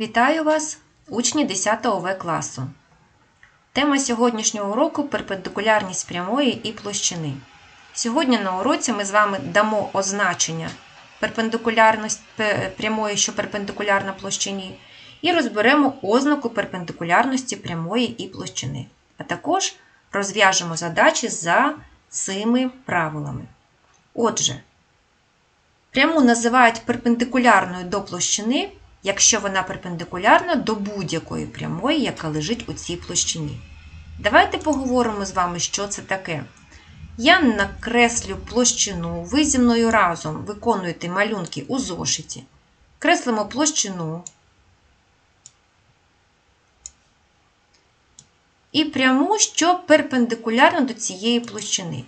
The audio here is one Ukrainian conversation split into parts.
Вітаю вас, учні 10 В класу. Тема сьогоднішнього уроку перпендикулярність прямої і площини. Сьогодні на уроці ми з вами дамо означення перпендикулярність прямої, що перпендикулярна площині, і розберемо ознаку перпендикулярності прямої і площини. А також розв'яжемо задачі за цими правилами. Отже, пряму називають перпендикулярною до площини, якщо вона перпендикулярна до будь-якої прямої, яка лежить у цій площині. Давайте поговоримо з вами, що це таке. Я накреслю площину, ви зі мною разом виконуєте малюнки у зошиті. Креслимо площину. І пряму, що перпендикулярно до цієї площини.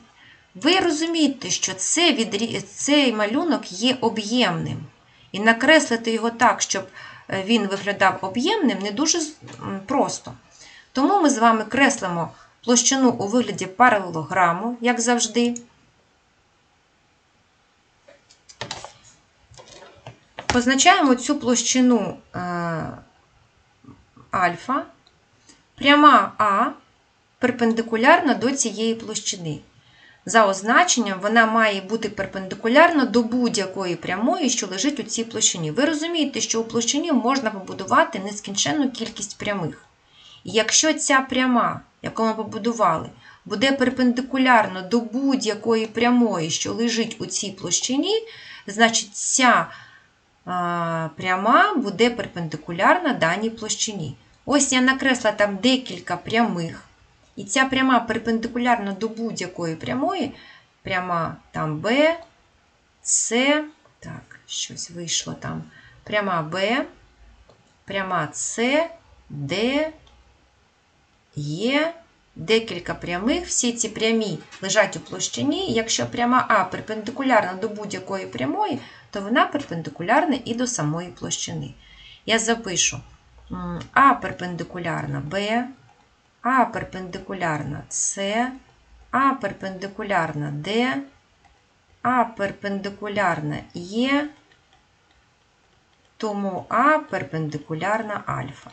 Ви розумієте, що цей малюнок є об'ємним. І накреслити його так, щоб е, він виглядав об'ємним, не дуже просто. Тому ми з вами креслимо площину у вигляді паралелограму, як завжди. Позначаємо цю площину е, альфа. Пряма А перпендикулярна до цієї площини. За означенням, вона має бути перпендикулярна до будь-якої прямої, що лежить у цій площині. Ви розумієте, що у площині можна побудувати нескінченну кількість прямих. І якщо ця пряма, яку ми побудували, буде перпендикулярна до будь-якої прямої, що лежить у цій площині, значить ця пряма буде перпендикулярна даній площині. Ось я накресла там декілька прямих. І ця пряма перпендикулярна до будь-якої прямої, пряма там B, С, так, щось вийшло там. Пряма B, пряма С, Д, Є, декілька прямих. Всі ці прямі лежать у площині. Якщо пряма А перпендикулярна до будь-якої прямої, то вона перпендикулярна і до самої площини. Я запишу А перпендикулярна Б, а перпендикулярна С, А перпендикулярна Д, А перпендикулярна Є, тому А перпендикулярна альфа.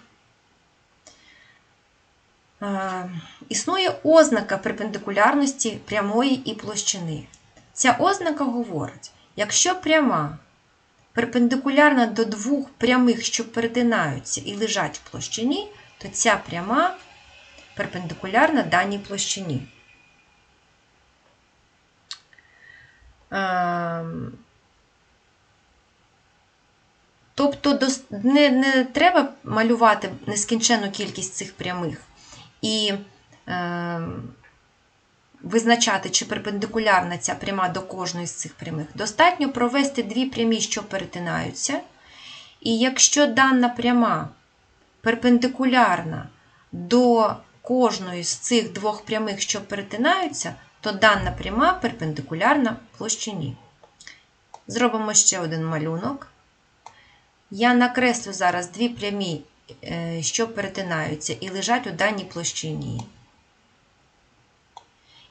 Е, Існує ознака перпендикулярності прямої і площини. Ця ознака говорить, якщо пряма перпендикулярна до двох прямих, що перетинаються і лежать в площині, то ця пряма перпендикулярна даній площині. Ем, Тобто не, не треба малювати нескінченну кількість цих прямих і ем, визначати, чи перпендикулярна ця пряма до кожної з цих прямих. Достатньо провести дві прямі, що перетинаються. І якщо дана пряма перпендикулярна до кожної з цих двох прямих, що перетинаються, то дана пряма перпендикулярна площині. Зробимо ще один малюнок. Я накреслю зараз дві прямі, е, що перетинаються і лежать у даній площині.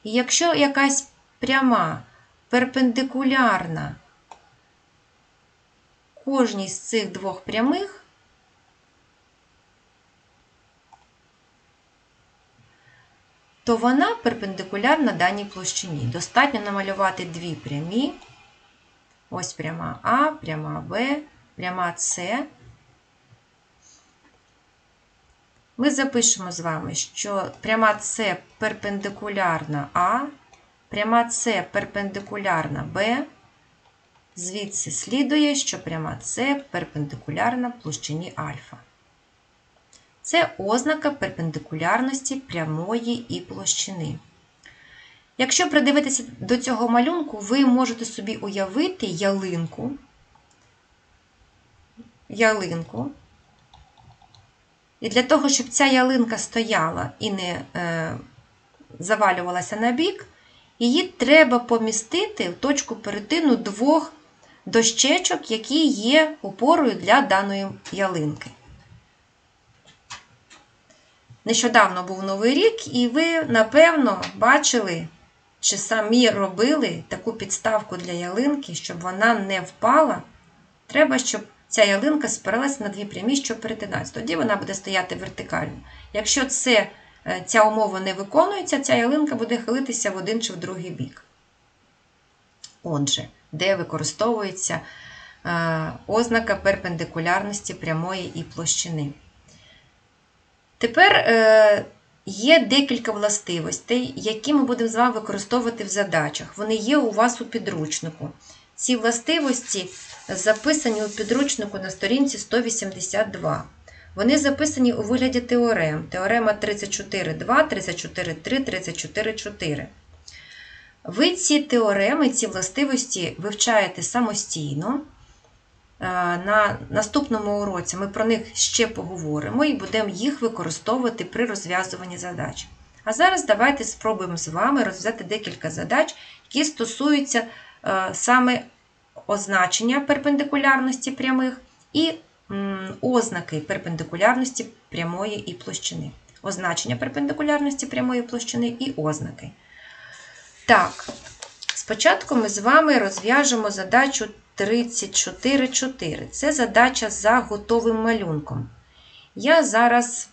І якщо якась пряма перпендикулярна кожній з цих двох прямих, то вона перпендикулярна даній площині. Достатньо намалювати дві прямі. Ось пряма А, пряма Б, пряма С. Ми запишемо з вами, що пряма С перпендикулярна А, пряма С перпендикулярна Б. Звідси слідує, що пряма С перпендикулярна площині альфа. Це ознака перпендикулярності прямої і площини. Якщо придивитися до цього малюнку, ви можете собі уявити ялинку, ялинку. І для того, щоб ця ялинка стояла і не е, завалювалася на бік, її треба помістити в точку перетину двох дощечок, які є опорою для даної ялинки. Нещодавно був Новий рік, і ви, напевно, бачили, чи самі робили таку підставку для ялинки, щоб вона не впала. Треба, щоб ця ялинка спиралася на дві прямі, що перетинаються. Тоді вона буде стояти вертикально. Якщо це, е, ця умова не виконується, ця ялинка буде хилитися в один чи в другий бік. Отже, де використовується е, ознака перпендикулярності прямої і площини. Тепер е, є декілька властивостей, які ми будемо з вами використовувати в задачах. Вони є у вас у підручнику. Ці властивості записані у підручнику на сторінці 182. Вони записані у вигляді теорем. Теорема 34.2, 34.3, 34.4. Ви ці теореми, ці властивості вивчаєте самостійно. Е, На наступному уроці ми про них ще поговоримо і будемо їх використовувати при розв'язуванні задач. А зараз давайте спробуємо з вами розв'язати декілька задач, які стосуються е, саме означення перпендикулярності прямих і ознаки перпендикулярності прямої і площини. Означення перпендикулярності прямої площини і ознаки. Так, спочатку ми з вами розв'яжемо задачу 34.4. Це задача за готовим малюнком. Я зараз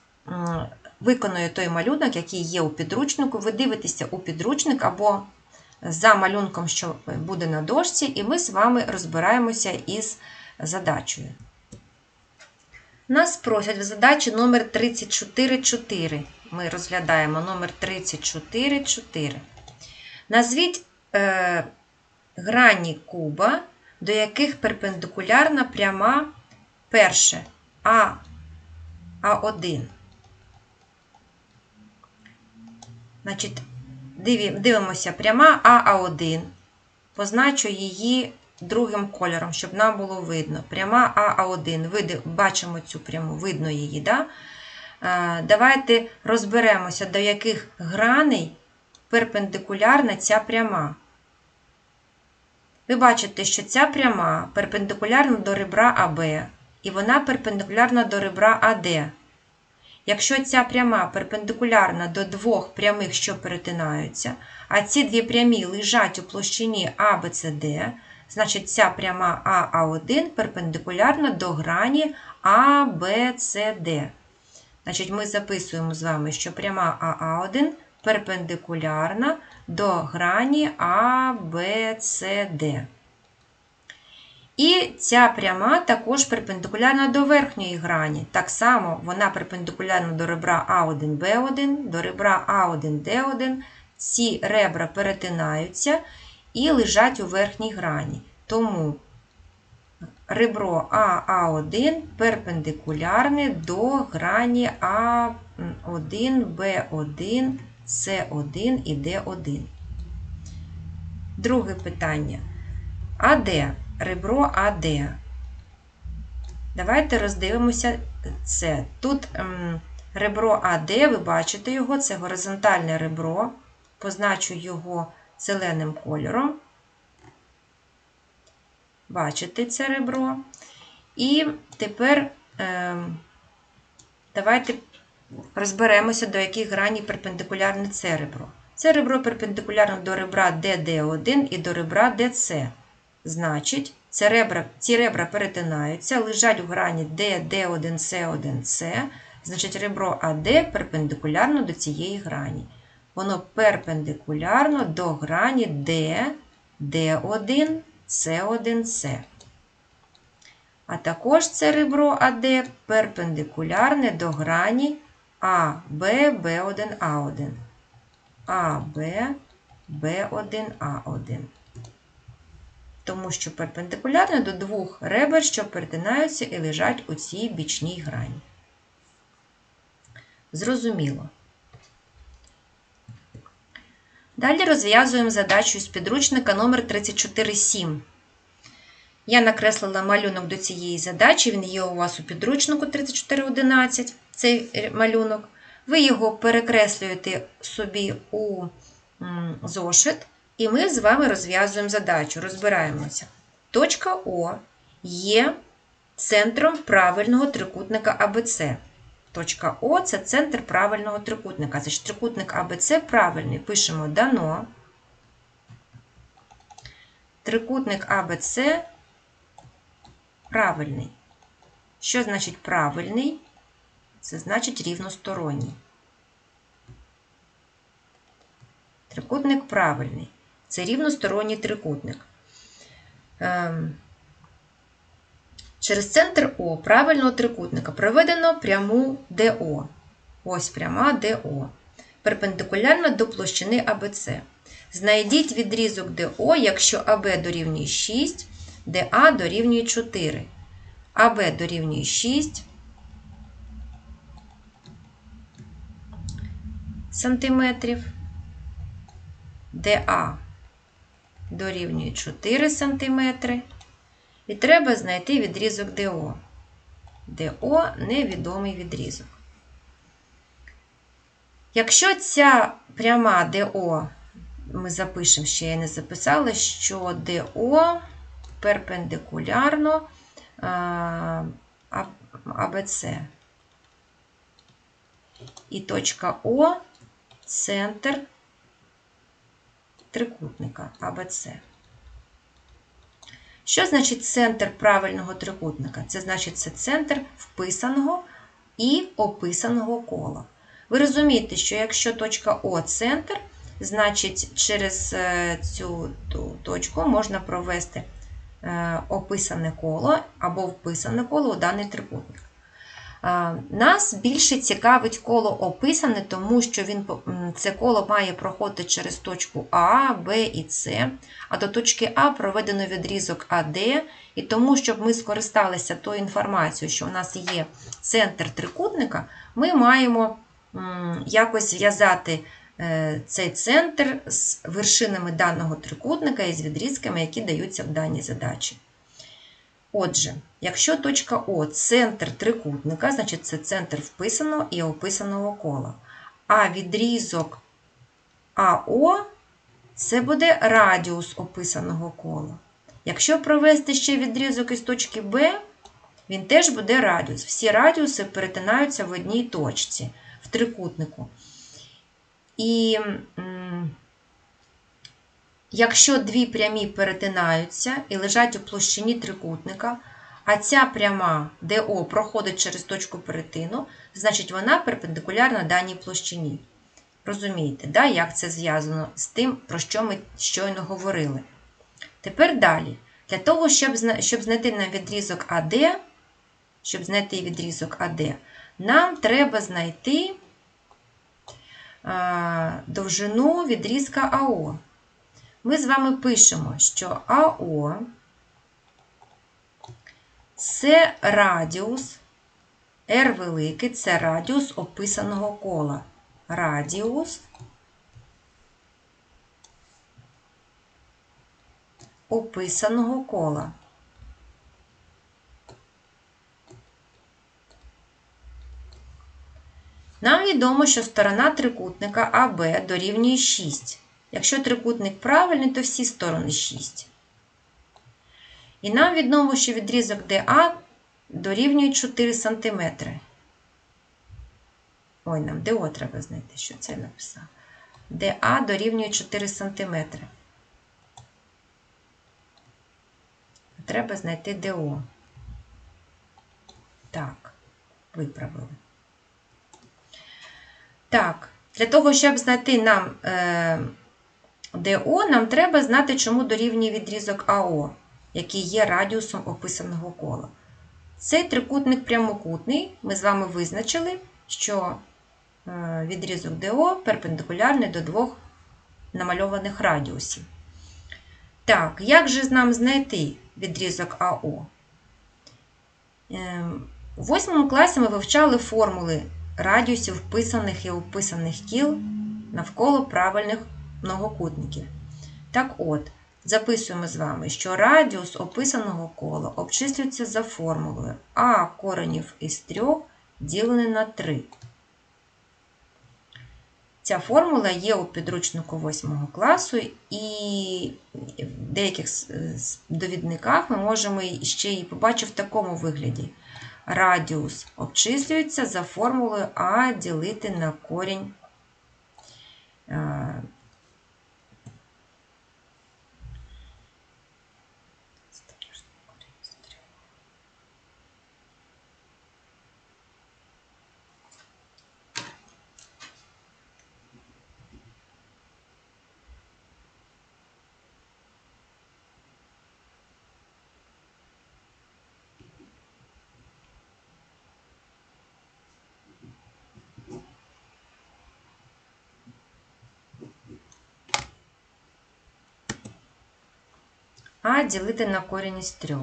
виконую той малюнок, який є у підручнику. Ви дивитеся у підручник або за малюнком, що буде на дошці, і ми з вами розбираємося із задачею. Нас просять в задачі номер 34.4. Ми розглядаємо номер 34.4. Назвіть е, грані куба, до яких перпендикулярна пряма перше А, А1. Значить, дивимося пряма АА1. Позначу її другим кольором, щоб нам було видно. Пряма АА1. Види- Бачимо цю пряму, видно її. Да? Е, Давайте розберемося, до яких граней перпендикулярна ця пряма. Ви бачите, що ця пряма перпендикулярна до ребра АБ, і вона перпендикулярна до ребра АД. Якщо ця пряма перпендикулярна до двох прямих, що перетинаються, а ці дві прямі лежать у площині ABCD, значить ця пряма АА1 перпендикулярна до грані ABCD. Значить, ми записуємо з вами, що пряма АА1 перпендикулярна до грані ABCD. І ця пряма також перпендикулярна до верхньої грані. Так само вона перпендикулярна до ребра А1, Б1, до ребра А1, Д1. Ці ребра перетинаються і лежать у верхній грані. Тому ребро АА1 перпендикулярне до грані А1, Б1, С1 і Д1. Друге питання. АД. Ребро АД. Давайте роздивимося це. Тут ем, ребро АД, ви бачите його, це горизонтальне ребро. Позначу його зеленим кольором. Бачите це ребро. І тепер ем, давайте розберемося, до яких граній перпендикулярне це ребро. Це ребро перпендикулярно до ребра ДД1 і до ребра ДЦ. Значить, ці ребра, ці ребра перетинаються, лежать у грані D, D1, C1, C. Значить, ребро АД перпендикулярно до цієї грані. Воно перпендикулярно до грані D, D1, C1, C. А також це ребро АД перпендикулярне до грані АБ, Б1, А1. АБ, Б1, А1 тому що перпендикулярне до двох ребер, що перетинаються і лежать у цій бічній грані. Зрозуміло. Далі розв'язуємо задачу з підручника номер 34.7. Я накреслила малюнок до цієї задачі, він є у вас у підручнику 34.11, цей малюнок. Ви його перекреслюєте собі у зошит. І ми з вами розв'язуємо задачу, розбираємося. Точка О є центром правильного трикутника АБЦ. Точка О це центр правильного трикутника. Значить, трикутник АБЦ правильний. Пишемо дано. Трикутник АБЦ правильний. Що значить правильний? Це значить рівносторонній. Трикутник правильний. Це рівносторонній трикутник. Ем, Через центр О правильного трикутника проведено пряму ДО. Ось пряма ДО. Перпендикулярна до площини АБЦ. Знайдіть відрізок ДО, якщо АБ дорівнює 6, ДА дорівнює 4. АБ дорівнює 6 сантиметрів. ДА дорівнює 4 сантиметри. І треба знайти відрізок ДО. ДО невідомий відрізок. Якщо ця пряма ДО, ми запишемо, ще я не записала, що ДО перпендикулярно АБЦ. І точка О центр трикутника АБЦ. Що значить центр правильного трикутника? Це значить це центр вписаного і описаного кола. Ви розумієте, що якщо точка О центр, значить через е, цю точку можна провести е, описане коло або вписане коло у даний трикутник. Нас більше цікавить коло описане, тому що він, це коло має проходити через точку А, Б і С, а до точки А проведено відрізок АД, і тому, щоб ми скористалися тою інформацією, що у нас є центр трикутника, ми маємо якось зв'язати е, цей центр з вершинами даного трикутника і з відрізками, які даються в даній задачі. Отже, якщо точка О центр трикутника, значить це центр вписаного і описаного кола. А відрізок АО це буде радіус описаного кола. Якщо провести ще відрізок із точки Б, він теж буде радіус. Всі радіуси перетинаються в одній точці в трикутнику. І Якщо дві прямі перетинаються і лежать у площині трикутника, а ця пряма ДО проходить через точку перетину, значить вона перпендикулярна даній площині. Розумієте, да, як це зв'язано з тим, про що ми щойно говорили. Тепер далі. Для того, щоб щоб знайти нам відрізок АД, щоб знайти відрізок АД, нам треба знайти довжину відрізка АО ми з вами пишемо, що АО це радіус, R великий це радіус описаного кола. Радіус описаного кола. Нам відомо, що сторона трикутника АБ дорівнює 6. Якщо трикутник правильний, то всі сторони 6. І нам відомо, що відрізок DA дорівнює 4 см. Ой, нам ДО треба знайти, що це написав. DA дорівнює 4 см. Треба знайти ДО. Так, виправили. Так, для того, щоб знайти нам. Е, ДО нам треба знати, чому дорівнює відрізок АО, який є радіусом описаного кола. Цей трикутник прямокутний, ми з вами визначили, що е, відрізок ДО перпендикулярний до двох намальованих радіусів. Так, як же нам знайти відрізок АО? У восьмому класі ми вивчали формули радіусів вписаних і описаних кіл навколо правильних многокутників. Так от, записуємо з вами, що радіус описаного кола обчислюється за формулою А коренів із 3 ділене на 3. Ця формула є у підручнику 8 класу, і в деяких довідниках ми можемо ще її побачити в такому вигляді. Радіус обчислюється за формулою А ділити на корінь е, а ділити на корінь із 3.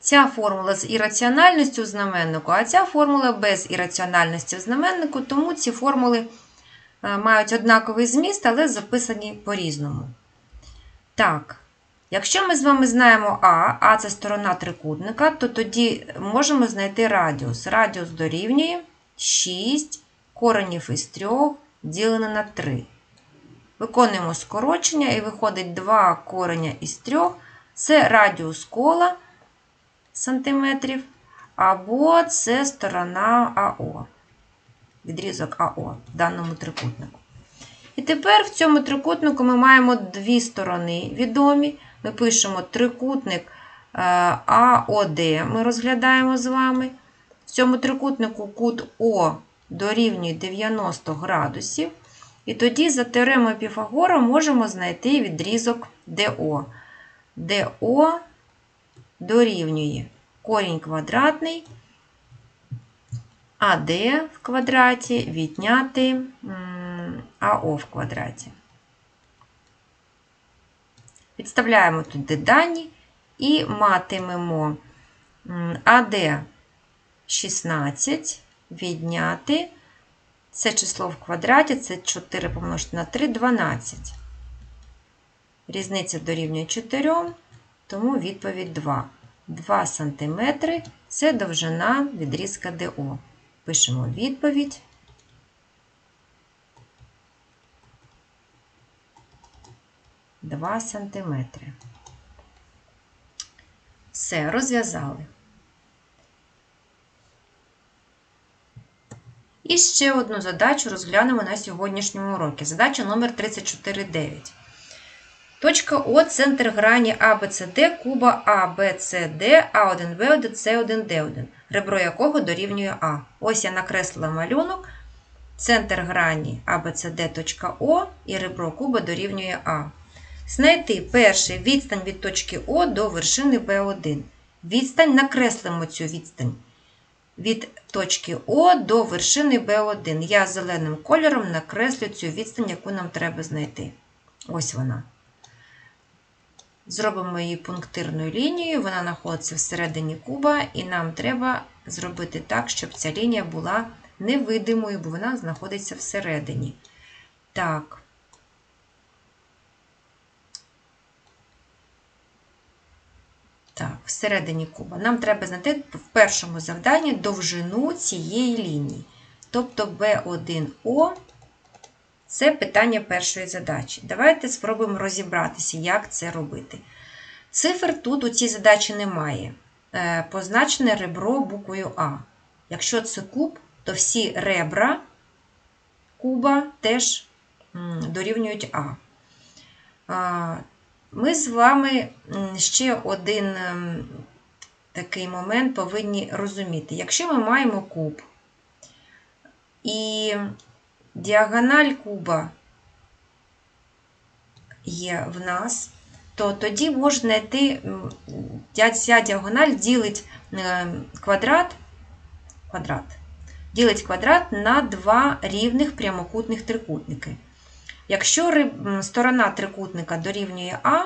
Ця формула з ірраціональністю в знаменнику, а ця формула без ірраціональності в знаменнику, тому ці формули е, мають однаковий зміст, але записані по-різному. Так, якщо ми з вами знаємо А, А це сторона трикутника, то тоді можемо знайти радіус. Радіус дорівнює 6 коренів із 3 ділене на 3. Виконуємо скорочення і виходить 2 кореня із 3. Це радіус кола сантиметрів, або це сторона АО, відрізок АО в даному трикутнику. І тепер в цьому трикутнику ми маємо дві сторони відомі. Ми пишемо трикутник е, АОД, ми розглядаємо з вами. В цьому трикутнику кут О дорівнює 90 градусів. І тоді за теоремою Піфагора можемо знайти відрізок ДО. ДО дорівнює корінь квадратний, АД в квадраті відняти АО в квадраті. Підставляємо туди дані і матимемо АД 16 відняти. Це число в квадраті, це 4 помножити на 3 12. Різниця дорівнює 4, тому відповідь 2. 2 см це довжина відрізка ДО. Пишемо відповідь. Два сантиметри. Все, розв'язали. І ще одну задачу розглянемо на сьогоднішньому уроці. Задача номер 34,9. Точка О центр грані ABCD куба ABCD, А1В1, С1Д1, ребро якого дорівнює А. Ось я накреслила малюнок. Центр грані ABCD точка О і ребро куба дорівнює А. Знайти перший відстань від точки О до вершини Б1. Відстань накреслимо цю відстань. Від точки О до вершини Б1. Я зеленим кольором накреслю цю відстань, яку нам треба знайти. Ось вона. Зробимо її пунктирною лінією, вона знаходиться всередині куба, і нам треба зробити так, щоб ця лінія була невидимою, бо вона знаходиться всередині. Так. Так, всередині куба. Нам треба знайти в першому завданні довжину цієї лінії. Тобто B1O це питання першої задачі. Давайте спробуємо розібратися, як це робити. Цифр тут у цій задачі немає. Е, позначене ребро буквою А. Якщо це куб, то всі ребра куба теж дорівнюють А. Ми з вами ще один ем, такий момент повинні розуміти. Якщо ми маємо куб і діагональ куба є в нас, то тоді можна знайти ця діагональ ділить е, квадрат, квадрат, ділить квадрат на два рівних прямокутних трикутники. Якщо сторона трикутника дорівнює А,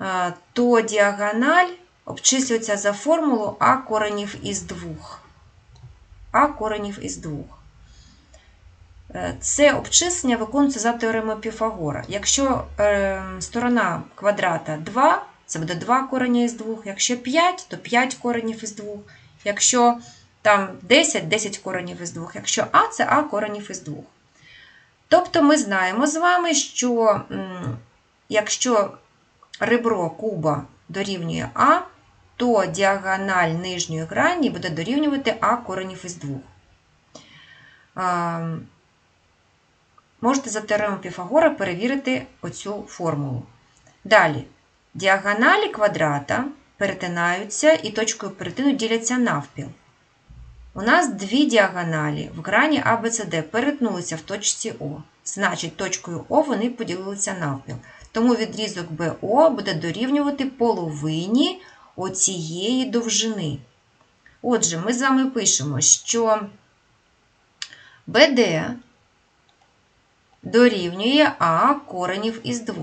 е, то діагональ обчислюється за формулу А коренів із двох. А коренів із двох. Е, це обчислення виконується за теоремою Піфагора. Якщо е, сторона квадрата 2, це буде 2 корені із 2, якщо 5, то 5 коренів із 2. Якщо там 10 10 коренів із 2. Якщо А, це А коренів із 2. Тобто ми знаємо з вами, що якщо ребро куба дорівнює А, то діагональ нижньої грані буде дорівнювати А коренів із 2. Можете за теоремою Піфагора перевірити оцю формулу. Далі, діагоналі квадрата перетинаються і точкою перетину діляться навпіл. У нас дві діагоналі в грані ABCD перетнулися в точці О. Значить, точкою О вони поділилися навпіл. Тому відрізок БО буде дорівнювати половині оцієї довжини. Отже, ми з вами пишемо, що БД дорівнює А коренів із 2.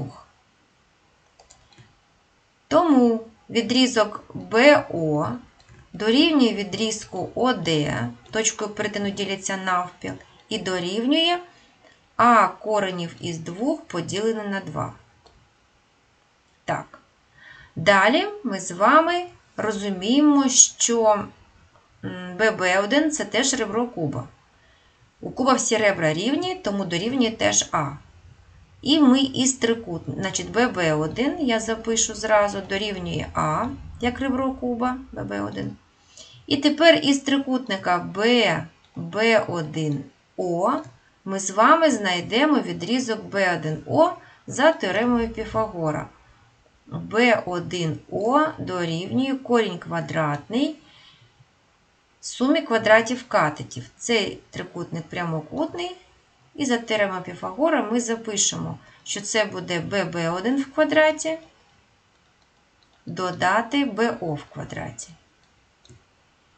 Тому відрізок БО дорівнює відрізку ОД, точкою перетину діляться навпіл, і дорівнює А коренів із 2 поділене на 2. Так. Далі ми з вами розуміємо, що ББ1 це теж ребро куба. У куба всі ребра рівні, тому дорівнює теж А. І ми із трикутника, значить, ББ1 я запишу зразу дорівнює А, як ребро куба ББ1. І тепер із трикутника ББ1О ми з вами знайдемо відрізок B1O за теоремою Піфагора. B1O дорівнює корінь квадратний сумі квадратів катетів. Цей трикутник прямокутний. І за теоремою Піфагора ми запишемо, що це буде BB1 в квадраті додати BO в квадраті.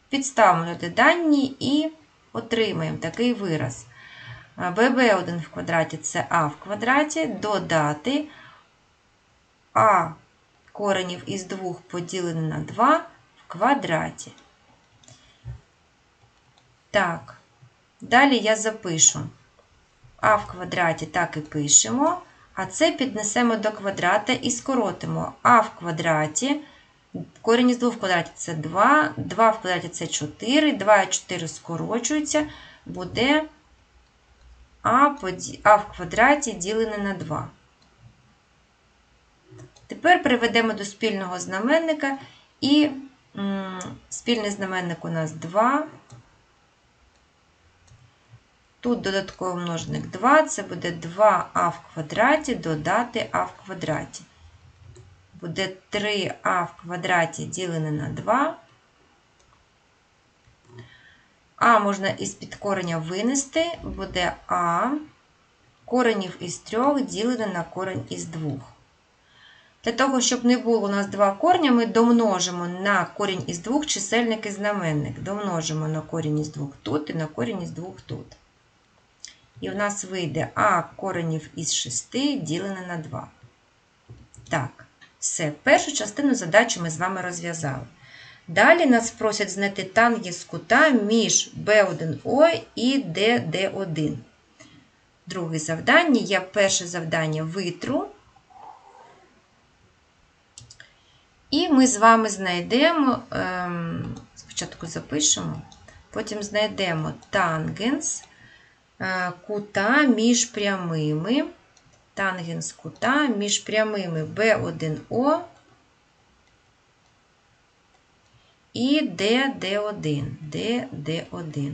Підставимо люди дані і отримаємо такий вираз. BB1 в квадраті це А в квадраті, додати А коренів із 2 поділене на 2 в квадраті. Так, далі я запишу А в квадраті так і пишемо, а це піднесемо до квадрата і скоротимо А в квадраті. Корінь із 2 в квадраті це 2, 2 в квадраті це 4, 2 і 4 скорочуються, буде А, а в квадраті ділене на 2. Тепер приведемо до спільного знаменника, і м, спільний знаменник у нас 2. Тут додатковий множник 2, це буде 2а в квадраті додати а в квадраті. Буде 3а в квадраті ділене на 2. А можна із підкорення винести, буде А коренів із 3 ділене на корень із 2. Для того, щоб не було у нас два корення, ми домножимо на корінь із 2 чисельник і знаменник. Домножимо на корінь із 2 тут і на корінь із 2 тут. І в нас вийде А коренів із 6 ділене на 2. Так, все. Першу частину задачі ми з вами розв'язали. Далі нас просять знайти тангенс кута між B1O і DD1. Друге завдання. Я перше завдання витру. І ми з вами знайдемо, ем, спочатку запишемо, потім знайдемо тангенс е, кута між прямими. Тангенс кута між прямими B1O і DD1. DD1.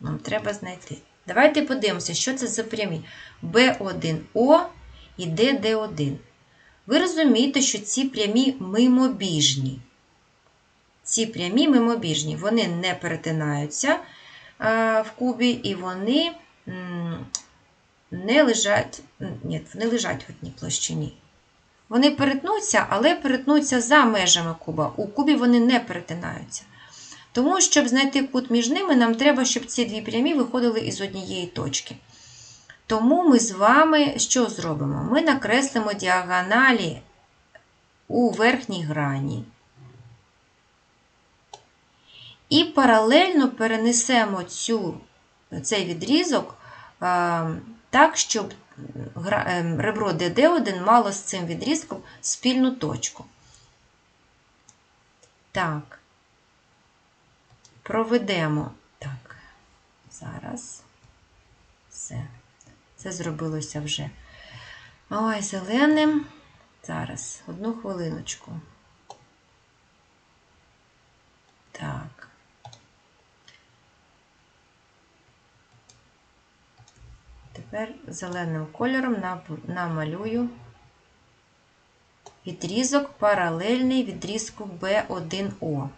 Нам треба знайти. Давайте подивимося, що це за прямі. B1O і DD1. Ви розумієте, що ці прямі мимобіжні. Ці прямі мимобіжні, вони не перетинаються в кубі, і вони не лежать, ні, не лежать в одній площині. Вони перетнуться, але перетнуться за межами куба. У кубі вони не перетинаються. Тому, щоб знайти кут між ними, нам треба, щоб ці дві прямі виходили із однієї точки. Тому ми з вами що зробимо? Ми накреслимо діагоналі у верхній грані. І паралельно перенесемо цю, цей відрізок а, так, щоб ем, ребро DD1 мало з цим відрізком спільну точку. Так, проведемо. Так, зараз все. Це зробилося вже. Ой, зеленим. Зараз, одну хвилиночку. Так. Тепер зеленим кольором намалюю відрізок паралельний відрізку B1O.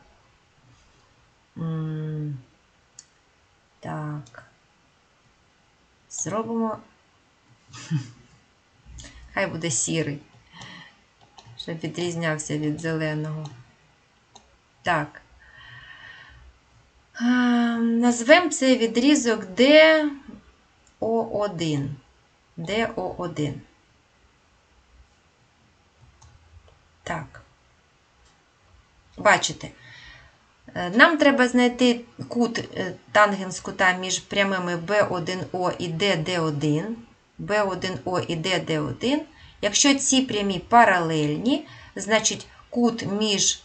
Так, зробимо Хай буде сірий, щоб відрізнявся від зеленого. Так. Назвемо цей відрізок D ДО1. ДО1. Так. Бачите, е, нам треба знайти кут е, тангенс кута між прямими B1O і DD1. B1O і DD1. Якщо ці прямі паралельні, значить кут між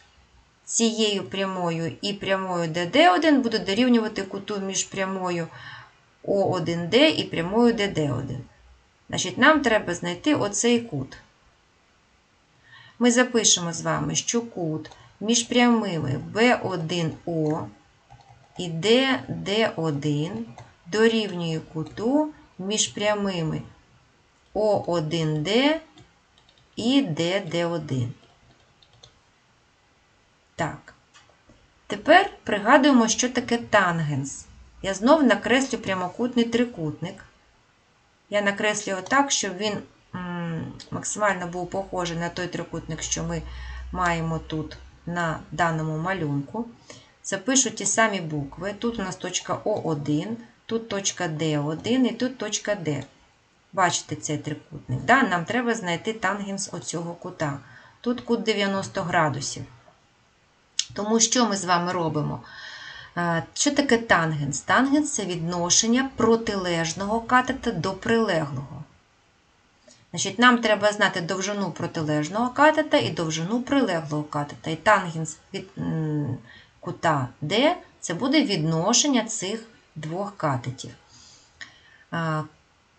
цією прямою і прямою DD1 буде дорівнювати куту між прямою O1D і прямою DD1. Значить, нам треба знайти оцей кут. Ми запишемо з вами, що кут між прямими B1O і DD1 дорівнює куту між прямими O1D і DD1. Так. Тепер пригадуємо, що таке тангенс. Я знов накреслю прямокутний трикутник. Я накреслюю так, щоб він максимально був похожий на той трикутник, що ми маємо тут на даному малюнку. Запишу ті самі букви. Тут у нас точка О1, тут точка Д1 і тут точка Д. Бачите цей трикутник. Да? Нам треба знайти тангенс оцього кута. Тут кут 90 градусів. Тому що ми з вами робимо? Е, Що таке тангенс? Тангенс це відношення протилежного катета до прилеглого. Значить, Нам треба знати довжину протилежного катета і довжину прилеглого катета. І тангенс від кута D це буде відношення цих двох катетів. Е,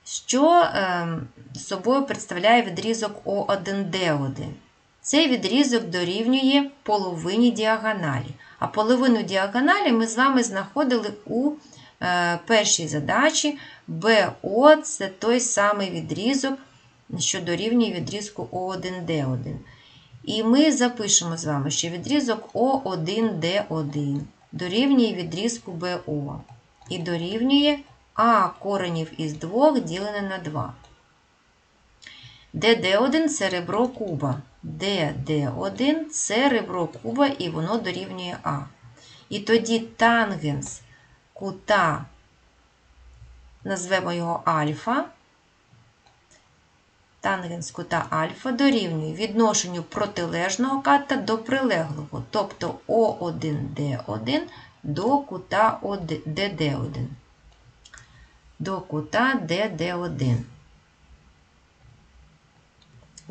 Що е, собою представляє відрізок О1Д1? Цей відрізок дорівнює половині діагоналі. А половину діагоналі ми з вами знаходили у е, першій задачі. БО це той самий відрізок, що дорівнює відрізку О1Д1. І ми запишемо з вами, що відрізок О1Д1 дорівнює відрізку БО. І дорівнює А коренів із 2 ділене на 2. ДД1 це ребро куба. ДД1 це ребро куба, і воно дорівнює А. І тоді тангенс кута, назвемо його альфа. Тангенс кута альфа дорівнює відношенню протилежного ката до прилеглого, тобто О1Д1 до кута ДД1. До кута ДД1.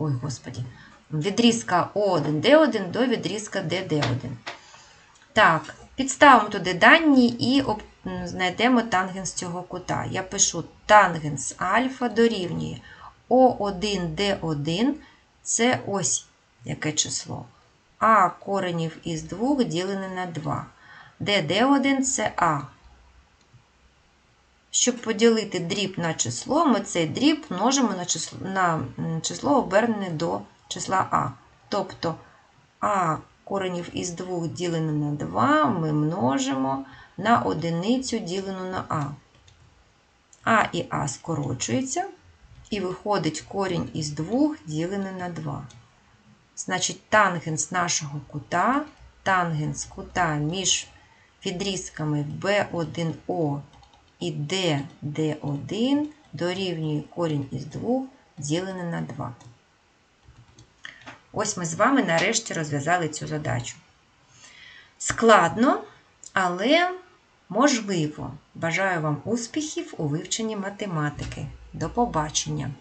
Ой, господі. Відрізка О1, Д1 до відрізка ДД1. Так, підставимо туди дані і знайдемо тангенс цього кута. Я пишу тангенс альфа дорівнює О1, Д1 це ось яке число. А коренів із 2 ділене на 2. ДД1 це А. Щоб поділити дріб на число, ми цей дріб множимо на число, на число обернене до числа А. Тобто А коренів із 2 ділене на 2 ми множимо на одиницю ділену на А. А і А скорочується, і виходить корінь із 2 ділене на 2. Значить, тангенс нашого кута, тангенс кута між відрізками B1O і D1 дорівнює корінь із 2 ділене на 2. Ось ми з вами нарешті розв'язали цю задачу. Складно, але можливо. Бажаю вам успіхів у вивченні математики. До побачення!